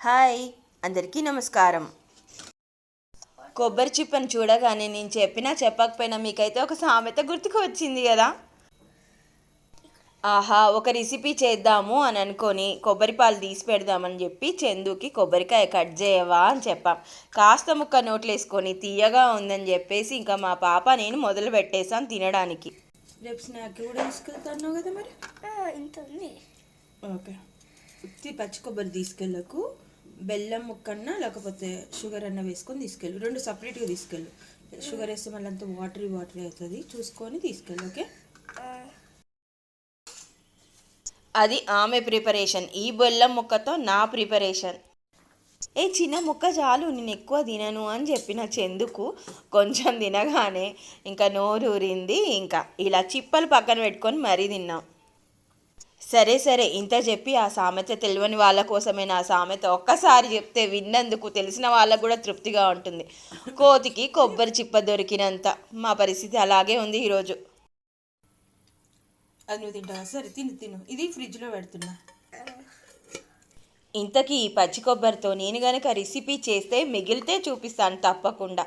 Hi అందరికీ నమస్కారం. కొబ్బరి చిప్పను చూడగానే నేను చెప్పినా చెప్పకపోయినా మీకైతే ఒక సామెత గుర్తుకు వచ్చింది కదా? ఆహా ఒక రెసిపీ చేద్దాము అని అనుకొని కొబ్బరి పాలు తీసి పెడదామని చెప్పి చందుకి కొబ్బరికాయ కట్ చేయవా అని చెప్పాం. కాస్త ముక్క నోట్లు వేసుకొని తీయగా ఉందని చెప్పేసి ఇంకా మా పాప నేను మొదలు పెట్టేసాం తినడానికి. రేపు స్నాక్ కూడా తీసుకెళ్తాను కదా మరి? ఇంత ఉంది. ఓకే. పచ్చి కొబ్బరి తీసుకెళ్ళకు. బెల్లం ముక్కన్నా లేకపోతే షుగర్ అన్న వేసుకొని తీసుకెళ్ళు. రెండు సపరేట్గా తీసుకెళ్ళు. షుగర్ వేస్తే మళ్ళీ అంత వాటరీ వాటరీ అవుతుంది. చూసుకొని తీసుకెళ్ళు ఓకే? అది ఆమె ప్రిపరేషన్ ఈ బెల్లం ముక్కతో నా ప్రిపరేషన్ ఏ చిన్న ముక్క చాలు నేను ఎక్కువ తినను అని చెప్పిన చెందుకు కొంచెం తినగానే ఇంకా నోరూరింది. ఇంకా ఇలా చిప్పలు పక్కన పెట్టుకొని మరీ తిన్నాం. సరే సరే ఇంత చెప్పి ఆ సామెత తెలియని వాళ్ళ కోసమే నా సామెత ఒక్కసారి చెప్తే విన్నందుకు తెలిసిన వాళ్ళకు కూడా తృప్తిగా ఉంటుంది. కోతికి కొబ్బరి చిప్ప దొరికినంత. మా పరిస్థితి అలాగే ఉంది ఈరోజు. అది నువ్వు తింటావా? సరే తిను తిను. ఇది ఫ్రిడ్జ్లో పెడుతున్నా. ఇంతకీ ఈ పచ్చి కొబ్బరితో నేను గనక రెసిపీ చేస్తే మిగిలితే చూపిస్తాను తప్పకుండా.